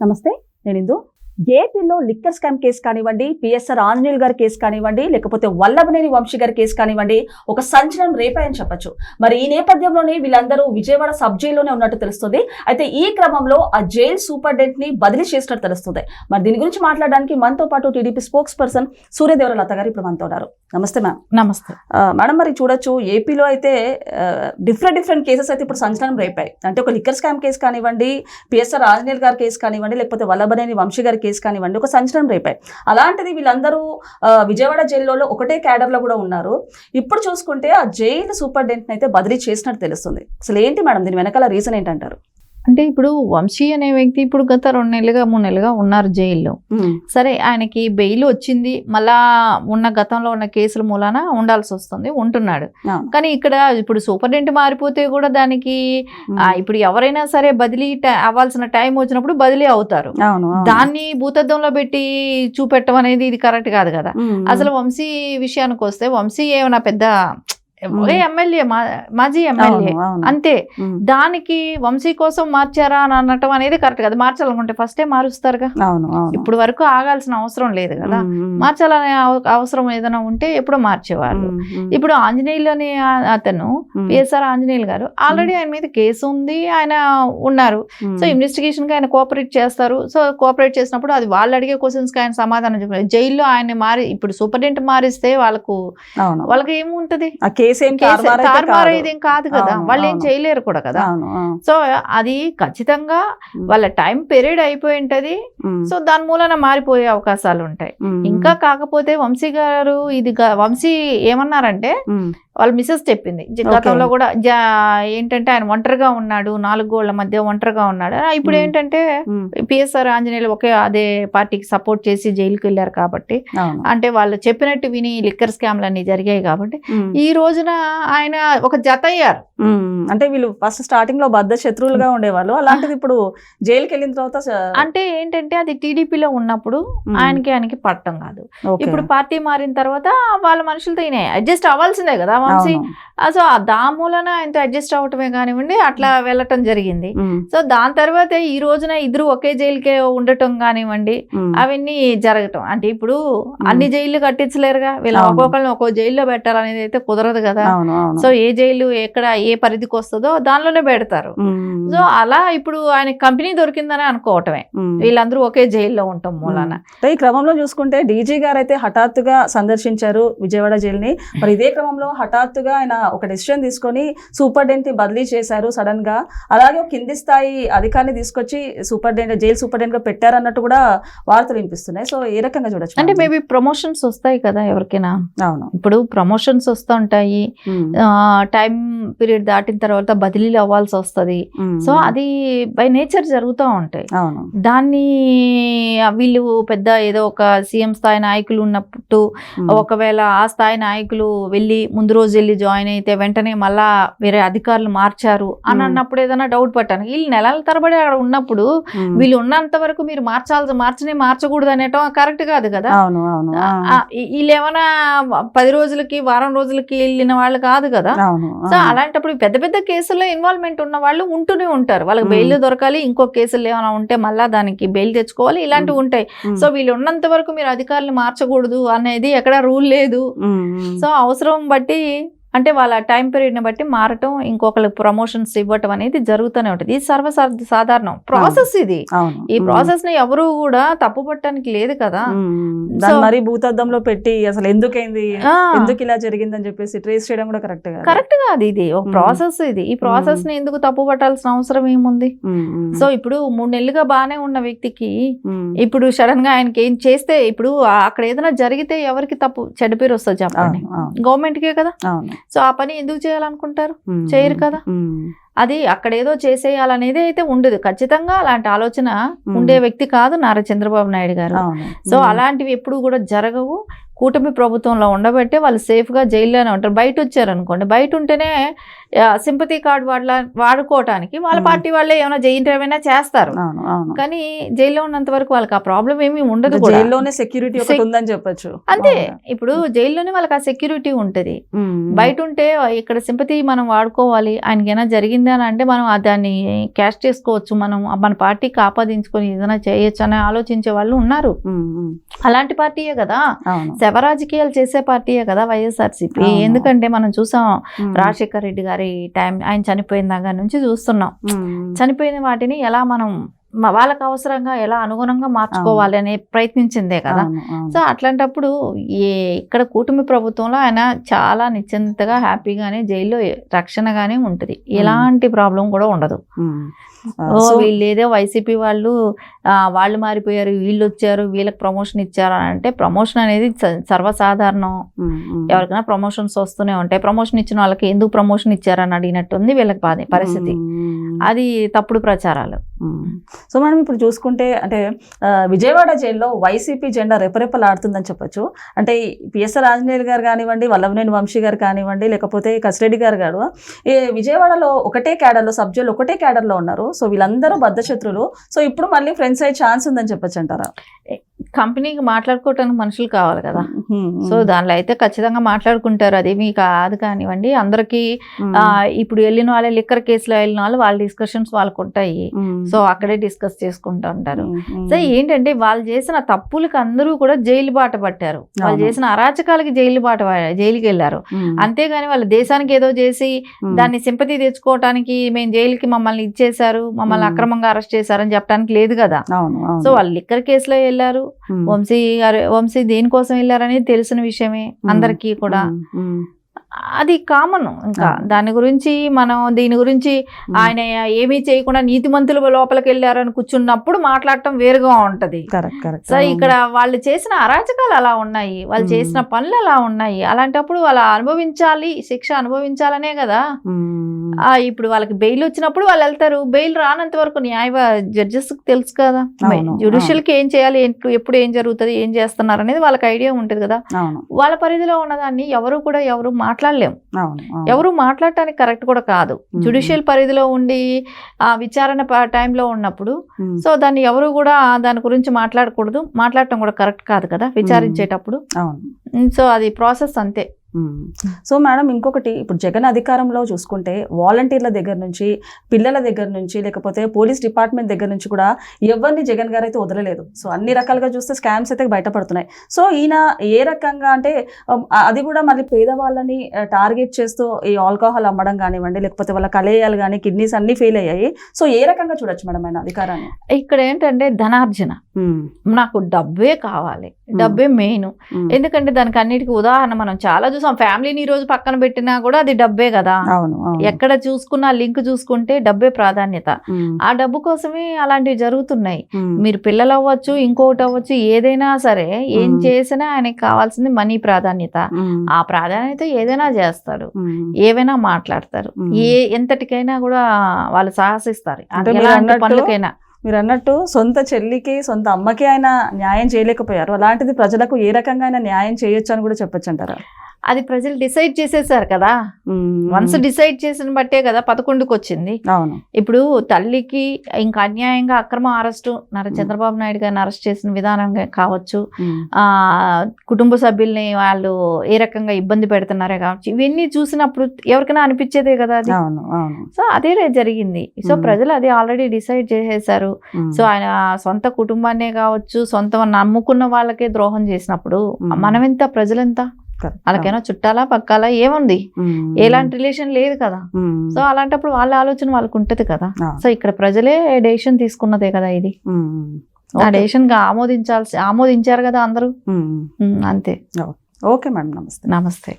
నమస్తే నేను ఇందు ఏపీలో లిక్కర్ స్కామ్ కేసు కానివ్వండి పిఎస్ఆర్ ఆంజనేయులు గారి కేసు కానివ్వండి లేకపోతే వల్లభనేని వంశీ గారి కేసు కానివ్వండి ఒక సంచలనం రేపాయని చెప్పొచ్చు. మరి ఈ నేపథ్యంలోనే వీళ్ళందరూ విజయవాడ సబ్ జైల్లోనే ఉన్నట్టు తెలుస్తుంది. అయితే ఈ క్రమంలో ఆ జైల్ సూపరింటెండెంట్ని బదిలీ చేసినట్టు తెలుస్తుంది. మరి దీని గురించి మాట్లాడడానికి మనతో పాటు TDP spokesperson Suryadevara Latha గారు ఇప్పుడు మనతో ఉన్నారు. నమస్తే మ్యామ్. నమస్తే. మేడం మరి చూడొచ్చు ఏపీలో అయితే డిఫరెంట్ డిఫరెంట్ కేసెస్ అయితే ఇప్పుడు సంచలనం రేపాయి. అంటే ఒక లిక్కర్ స్కామ్ కేసు కానివ్వండి పిఎస్ఆర్ ఆంజనేయులు గారి కేసు కానివ్వండి లేకపోతే వల్లభనేని వంశీ గారి కేసు కానివ్వండి ఒక సంచలనం రేపాయి అలాంటిది వీళ్ళందరూ విజయవాడ జైల్లో ఒకటే క్యాడర్లో కూడా ఉన్నారు. ఇప్పుడు చూసుకుంటే ఆ జైలు సూపరింటెండెంట్ అయితే బదిలీ చేసినట్టు తెలుస్తుంది. అసలు ఏంటి మేడం దీని వెనకాల రీజన్ ఏంటంటారు? అంటే ఇప్పుడు వంశీ అనే వ్యక్తి ఇప్పుడు గత రెండు నెలలుగా మూడు నెలలుగా ఉన్నారు జైల్లో. సరే ఆయనకి బెయిల్ వచ్చింది. మళ్ళా ఉన్న గతంలో ఉన్న కేసుల మూలాన ఉండాల్సి వస్తుంది ఉంటున్నాడు. కానీ ఇక్కడ ఇప్పుడు సూపరింటెండెంట్ మారిపోతే కూడా దానికి ఇప్పుడు ఎవరైనా సరే బదిలీ అవ్వాల్సిన టైం వచ్చినప్పుడు బదిలీ అవుతారు. దాన్ని భూతద్దంలో పెట్టి చూపెట్టడం అనేది ఇది కరెక్ట్ కాదు కదా. అసలు వంశీ విషయానికి వస్తే వంశీ ఏమైనా పెద్ద మ్మ్. ఎమ్మెల్యే మాజీ ఎమ్మెల్యే. అంతే. దానికి వంశీ కోసం మార్చారా అని అనటం అనేది కరెక్ట్ కదా. మార్చాలనుకుంటే ఫస్టే మారుస్తారుగా. ఇప్పుడు వరకు ఆగాల్సిన అవసరం లేదు కదా. మార్చాలనే అవ- అవసరం ఏదైనా ఉంటే ఎప్పుడో ఉమ్, ఇప్పుడు ఆంజనేయులు అనే అతను పిఎస్ఆర్ ఆంజనేయులు గారు ఆల్రెడీ ఆయన మీద కేసు ఉంది ఆయన ఉన్నారు. సో ఇన్వెస్టిగేషన్కి ఆయన కోఆపరేట్ చేస్తారు. సో కోఆపరేట్ చేసినప్పుడు అది వాళ్ళు అడిగే క్వశ్చన్స్కి ఆయన సమాధానం చెప్పారు జైల్లో ఆయన మారి ఇప్పుడు సూపరింటెండెంట్ మారిస్తే వాళ్ళకు వాళ్ళకి ఏముంటది? ఏం కాదు. కాదు వాళ్ళు ఏం. చేయలేరు కూడా కదా. సో అది ఖచ్చితంగా. వాళ్ళ టైం పీరియడ్ అయిపోయి ఉంటది. సో దాని మూలన మారిపోయే అవకాశాలు ఉంటాయి. ఇంకా కాకపోతే వంశీ గారు ఇది వంశీ ఏమన్నారంటే వాళ్ళ మిస్సెస్ చెప్పింది. గతంలో కూడా జా ఏంటంటే ఆయన ఒంటరిగా ఉన్నాడు నాలుగు గోళ్ళ మధ్య ఒంటరిగా ఉన్నాడు. ఇప్పుడు. ఏంటంటే పిఎస్ఆర్ ఆంజనేయులు ఒకే అదే పార్టీకి సపోర్ట్ చేసి జైలుకి వెళ్ళారు కాబట్టి అంటే వాళ్ళు చెప్పినట్టు విని లిక్కర్ స్కామ్లు అన్ని జరిగాయి కాబట్టి ఈ రోజున ఆయన ఒక జత అయ్యారు. అంటే వీళ్ళు ఫస్ట్ స్టార్టింగ్లో బద్ద శత్రువులుగా ఉండేవాళ్ళు. అలాంటిది ఇప్పుడు జైలుకి వెళ్ళిన తర్వాత అంటే ఏంటంటే అది టీడీపీలో ఉన్నప్పుడు ఆయనకి ఆయనకి పట్టం కాదు. ఇప్పుడు పార్టీ మారిన తర్వాత వాళ్ళ మనుషులతో ఈయన అడ్జస్ట్ అవ్వాల్సిందే కదా వంశీ. సో ఆ దా మూలన ఆయనతో అడ్జస్ట్ అవ్వటమే కానివ్వండి అట్లా వెళ్ళటం జరిగింది. సో దాని తర్వాత ఈ రోజున ఇద్దరు ఒకే జైలుకే ఉండటం కానివ్వండి అవన్నీ జరగటం. అంటే ఇప్పుడు అన్ని జైళ్ళు కట్టించలేరుగా. వీళ్ళు. ఒక్కొక్కరిని ఒక్కో జైల్లో పెట్టాలనేది అయితే కుదరదు కదా అవును అవును. సో ఏ జైలు ఎక్కడ ఏ పరిధికి వస్తుందో దానిలోనే పెడతారు. సో అలా ఇప్పుడు ఆయన కంపెనీ దొరికిందని అనుకోవటమే. వీళ్ళందరూ ఒకే జైల్లో ఉండటం మూలాన. ఈ క్రమంలో చూసుకుంటే డీజీ గారు అయితే హఠాత్తుగా సందర్శించారు విజయవాడ జైలుని. మరి ఇదే క్రమంలో హఠాత్తుగా ఆయన ఒక డెసిషన్ తీసుకొని సూపరింటెండెంట్ని బదిలీ చేశారు సడన్గా అలాగే కింది స్థాయి అధికారిని తీసుకొచ్చి సూపరింటెండెంట్ జైలు సూపరింటెండెంట్గా పెట్టారన్నట్టు కూడా వార్తలు వినిపిస్తున్నాయి. సో ఏ రకంగా చూడొచ్చు అంటే? మేబీ ప్రమోషన్స్ వస్తాయి కదా ఎవరికైనా? అవును. ఇప్పుడు ప్రమోషన్స్ వస్తూ ఉంటాయి టైం పీరియడ్ దాటిన తర్వాత బదిలీలు అవ్వాల్సి వస్తుంది. సో అది బై నేచర్ జరుగుతూ ఉంటాయి. దాన్ని వీళ్ళు పెద్ద ఏదో ఒక సీఎం స్థాయి నాయకులు ఉన్నప్పుడు ఒకవేళ ఆ స్థాయి నాయకులు వెళ్ళి ముందు రోజు వెళ్ళి జాయిన్ అయితే వెంటనే మళ్ళా వేరే అధికారులు మార్చారు అని. అన్నప్పుడు ఏదైనా డౌట్ పట్టాను. వీళ్ళు నెలల తరబడి అక్కడ ఉన్నప్పుడు వీళ్ళు ఉన్నంత వరకు మీరు మార్చాల్సి మార్చనే మార్చకూడదు అనేటం కరెక్ట్ కాదు కదా? వీళ్ళు ఏమైనా పది రోజులకి వారం రోజులకి వెళ్ళిన వాళ్ళు కాదు కదా? సో ఆ, అలాంటప్పుడు పెద్ద పెద్ద కేసుల్లో ఇన్వాల్వ్మెంట్ ఉన్న వాళ్ళు ఉంటూనే ఉంటారు. వాళ్ళకి. బెయిల్ దొరకాలి ఇంకో కేసులు ఏమైనా ఉంటే మళ్ళా దానికి బెయిల్ తెచ్చుకోవాలి ఇలాంటివి ఉంటాయి. సో వీళ్ళు ఉన్నంత వరకు మీరు అధికారులు మార్చకూడదు అనేది ఎక్కడ రూల్ లేదు. సో అవసరం బట్టి అంటే వాళ్ళ టైం పీరియడ్ని బట్టి మారటం ఇంకొకరికి ప్రమోషన్స్ ఇవ్వటం అనేది జరుగుతూనే ఉంటుంది. ఇది సర్వ సాధారణం ప్రాసెస్ ఇది. ఈ ప్రాసెస్ని ఎవరు కూడా తప్పు పట్టడానికి లేదు కదా. మరీ భూతద్దంలో పెట్టి అసలు ఎందుకైంది? ఎందుకు ఇలా జరిగిందని చెప్పేసి ట్రేస్ చేయడం కూడా కరెక్ట్ కరెక్ట్ కాదు ఇది. ఒక. ప్రాసెస్ ఇది. ఈ ప్రాసెస్ని ఎందుకు తప్పు పట్టాల్సిన అవసరం ఏముంది? సో ఇప్పుడు మూడు నెలలుగా బాగానే ఉన్న వ్యక్తికి ఇప్పుడు సడన్గా ఆయనకి ఏం చేస్తే ఇప్పుడు అక్కడ ఏదైనా జరిగితే ఎవరికి తప్పు చెడ్డ పేరు వస్తుంది చెప్పండి. అవును. అవును. గవర్నమెంట్ కే కదా సో ఆ పని ఎందుకు చేయాలనుకుంటారు? చేయరు కదా. అది అక్కడ ఏదో చేసేయాలనేది అయితే ఉండదు. ఖచ్చితంగా అలాంటి ఆలోచన. ఉండే వ్యక్తి కాదు నారా చంద్రబాబు నాయుడు గారు. సో అలాంటివి ఎప్పుడు కూడా జరగవు. కూటమి ప్రభుత్వంలో ఉండబట్టే వాళ్ళు సేఫ్గా జైల్లోనే ఉంటారు. బయట వచ్చారు అనుకోండి బయట ఉంటేనే సింపతి కార్డు వాడ వాడుకోవటానికి వాళ్ళ. పార్టీ వాళ్ళే ఏమైనా జైలు ఏమైనా చేస్తారు కానీ జైల్లో ఉన్నంత వరకు వాళ్ళకి ఆ ప్రాబ్లం ఏమీ ఉండదు జైల్లోనే సెక్యూరిటీ ఉందని చెప్పొచ్చు. అంతే. ఇప్పుడు జైల్లోనే వాళ్ళకి ఆ సెక్యూరిటీ ఉంటది. బయట ఉంటే ఇక్కడ సింపతి మనం వాడుకోవాలి ఆయనకి ఏమైనా జరిగింది అని అంటే మనం దాన్ని క్యాష్ చేసుకోవచ్చు. మనం మన పార్టీకి ఆపాదించుకొని ఏదైనా చేయొచ్చు అని ఆలోచించే వాళ్ళు ఉన్నారు. అలాంటి పార్టీయే కదా. శవ రాజకీయాలు చేసే పార్టీయే కదా వైఎస్ఆర్సీపీ. ఎందుకంటే మనం చూసాం రాజశేఖర్ రెడ్డి గారి టైం ఆయన చనిపోయిన దగ్గర నుంచి చూస్తున్నాం. చనిపోయిన వాటిని ఎలా మనం వాళ్ళకి అవసరంగా ఎలా అనుగుణంగా మార్చుకోవాలి అనే ప్రయత్నించిందే కదా. సో అట్లాంటప్పుడు ఏ ఇక్కడ కూటమి ప్రభుత్వంలో ఆయన చాలా నిశ్చింతగా హ్యాపీగానే జైల్లో రక్షణగానే ఉంటుంది. ఎలాంటి ప్రాబ్లం కూడా ఉండదు. వీళ్ళు ఏదో వైసీపీ వాళ్ళు వాళ్ళు మారిపోయారు వీళ్ళు వచ్చారు వీళ్ళకి ప్రమోషన్ ఇచ్చారు అని అంటే ప్రమోషన్ అనేది సర్వసాధారణం. ఎవరికైనా ప్రమోషన్స్ వస్తూనే ఉంటాయి. ప్రమోషన్ ఇచ్చిన వాళ్ళకి ఎందుకు ప్రమోషన్ ఇచ్చారని అడిగినట్టుంది వీళ్ళకి పరిస్థితి. అది తప్పుడు ప్రచారాలు. సో మనం ఇప్పుడు చూసుకుంటే అంటే విజయవాడ జైల్లో వైసీపీ జెండా రెపరెపలాడుతుందని చెప్పొచ్చు. అంటే పిఎస్ఆర్ ఆంజనేయులు గారు కానివ్వండి వల్లభనేని వంశీ గారు కానివ్వండి లేకపోతే కసిరెడ్డి గారు గారు ఈ విజయవాడలో ఒకటే క్యాడర్లో సబ్జెక్టులు ఒకటే క్యాడర్లో ఉన్నారు. సో వీళ్ళందరూ బద్ధశత్రులు. సో ఇప్పుడు మళ్ళీ ఫ్రెండ్స్ అయ్యే ఛాన్స్ ఉందని చెప్పొచ్చు అంటారా? కంపెనీకి మాట్లాడుకోవటానికి మనుషులు కావాలి కదా. సో దానిలో అయితే ఖచ్చితంగా మాట్లాడుకుంటారు. అది మీ కాదు కానివ్వండి. అందరికీ ఇప్పుడు వెళ్ళిన వాళ్ళే లిక్కర్ కేసులో వెళ్ళిన వాళ్ళు వాళ్ళ డిస్కషన్స్ వాళ్ళకు ఉంటాయి సో అక్కడే డిస్కస్ చేసుకుంటూ ఉంటారు. సో ఏంటంటే వాళ్ళు చేసిన తప్పులకి అందరూ కూడా జైలు బాట పట్టారు. వాళ్ళు. చేసిన అరాచకాలకి జైలు బాట జైలుకి వెళ్ళారు. అంతేగాని వాళ్ళ దేశానికి ఏదో చేసి దాన్ని సింపతి తెచ్చుకోవటానికి మేము జైలుకి మమ్మల్ని ఇచ్చేశారు మమ్మల్ని మ్మ్. అక్రమంగా అరెస్ట్ చేశారని చెప్పడానికి లేదు కదా. సో వాళ్ళు లిక్కర్ కేసులో వెళ్ళారు. వంశీ గారు వంశీ దేనికోసం వెళ్ళారనేది తెలిసిన విషయమే అందరికీ కూడా. అది కామన్ ఇంకా. దాని గురించి మనం దీని గురించి. ఆయన ఏమీ చేయకుండా నీతిమంతులు లోపలికి వెళ్ళారని కూర్చున్నప్పుడు మాట్లాడటం వేరుగా ఉంటది. సో ఇక్కడ వాళ్ళు చేసిన అరాచకాలు అలా ఉన్నాయి. వాళ్ళు. చేసిన పనులు అలా ఉన్నాయి. అలాంటప్పుడు వాళ్ళు అనుభవించాలి శిక్ష అనుభవించాలనే కదా. ఇప్పుడు వాళ్ళకి బెయిల్ వచ్చినప్పుడు వాళ్ళు వెళ్తారు. బెయిల్ రానంత వరకు న్యాయ జడ్జెస్ తెలుసు కదా. కి ఏం చేయాలి? ఎప్పుడు ఏం జరుగుతుంది? ఏం చేస్తున్నారు? అనేది వాళ్ళకి ఐడియా ఉంటుంది కదా. వాళ్ళ పరిధిలో ఉన్నదాన్ని ఎవరు కూడా ఎవరు మాట్లాడలేం. అవును అవును. ఎవరు మాట్లాడటానికి కరెక్ట్ కూడా కాదు. జ్యుడిషియల్ పరిధిలో ఉండి ఆ విచారణ టైంలో ఉన్నప్పుడు సో దాన్ని ఎవరు కూడా దాని గురించి మాట్లాడకూడదు. మాట్లాడటం కూడా కరెక్ట్ కాదు కదా విచారించేటప్పుడు. సో అది ప్రాసెస్ అంతే. సో మేడం ఇంకొకటి ఇప్పుడు జగన్ అధికారంలో చూసుకుంటే వాలంటీర్ల దగ్గర నుంచి పిల్లల దగ్గర నుంచి లేకపోతే పోలీస్ డిపార్ట్మెంట్ దగ్గర నుంచి కూడా ఎవరిని జగన్ గారు అయితే వదలలేదు. సో అన్ని రకాలుగా చూస్తే స్కామ్స్ అయితే బయటపడుతున్నాయి. సో ఈయన ఏ రకంగా అంటే అది కూడా మళ్ళీ పేదవాళ్ళని టార్గెట్ చేస్తూ ఈ ఆల్కహాల్ అమ్మడం కానివ్వండి లేకపోతే వాళ్ళ కలేయాలు కానీ కిడ్నీస్ అన్ని ఫెయిల్ అయ్యాయి. సో ఏ రకంగా చూడొచ్చు మేడం ఆయన అధికారాన్ని? ఇక్కడ ఏంటంటే ధనార్జన. నాకు డబ్బే కావాలి. డబ్బే మెయిన్. ఎందుకంటే దానికి అన్నిటికీ ఉదాహరణ మనం చాలా చూసాం ఫ్యామిలీని ఈ రోజు పక్కన పెట్టినా కూడా అది డబ్బే కదా ఎక్కడ చూసుకున్నా లింక్ చూసుకుంటే డబ్బే ప్రాధాన్యత. ఆ డబ్బు కోసమే అలాంటివి జరుగుతున్నాయి. మీరు పిల్లలు అవ్వచ్చు ఇంకొకటి అవ్వచ్చు ఏదైనా సరే ఏం. చేసినా ఆయనకి కావాల్సింది మనీ ప్రాధాన్యత. ఆ ప్రాధాన్యత ఏదైనా చేస్తారు. ఏవైనా మాట్లాడతారు. ఏ ఎంతటికైనా కూడా వాళ్ళు సాహసిస్తారు ఎలాంటి పనులకైనా మీరు అన్నట్టు సొంత చెల్లికి సొంత అమ్మకి ఆయన న్యాయం చేయలేకపోయారు అలాంటిది ప్రజలకు ఏ రకంగా ఆయన న్యాయం చేయొచ్చు అని కూడా చెప్పొచ్చు అంటారా అది ప్రజలు డిసైడ్ చేసేసారు కదా. వన్స్ డిసైడ్ చేసిన బట్టే కదా పదకొండుకి వచ్చింది అవును. ఇప్పుడు తల్లికి ఇంకా అన్యాయంగా అక్రమ అరెస్టు నర చంద్రబాబు నాయుడు గారిని అరెస్ట్ చేసిన విధానం కావచ్చు. ఆ కుటుంబ సభ్యుల్ని వాళ్ళు ఏ రకంగా ఇబ్బంది పెడుతున్నారే కావచ్చు. ఇవన్నీ చూసినప్పుడు ఎవరికైనా అనిపించేదే కదా అది. సో అదే జరిగింది. సో. ప్రజలు అది ఆల్రెడీ డిసైడ్ చేసేసారు. సో ఆయన సొంత కుటుంబాన్నే కావచ్చు సొంత నమ్ముకున్న వాళ్ళకే ద్రోహం చేసినప్పుడు. మనమెంత ప్రజలెంత. వాళ్ళకైనా చుట్టాలా పక్కాలా ఏముంది. ఎలాంటి రిలేషన్ లేదు కదా. సో అలాంటప్పుడు వాళ్ళ ఆలోచన వాళ్ళకు ఉంటది కదా. సో ఇక్కడ ప్రజలే డెసిషన్ తీసుకున్నదే కదా ఇది. ఆ. డెసిషన్గా ఆమోదించాల్సి ఆమోదించారు కదా అందరూ? అంతే. Okay madam. నమస్తే. నమస్తే.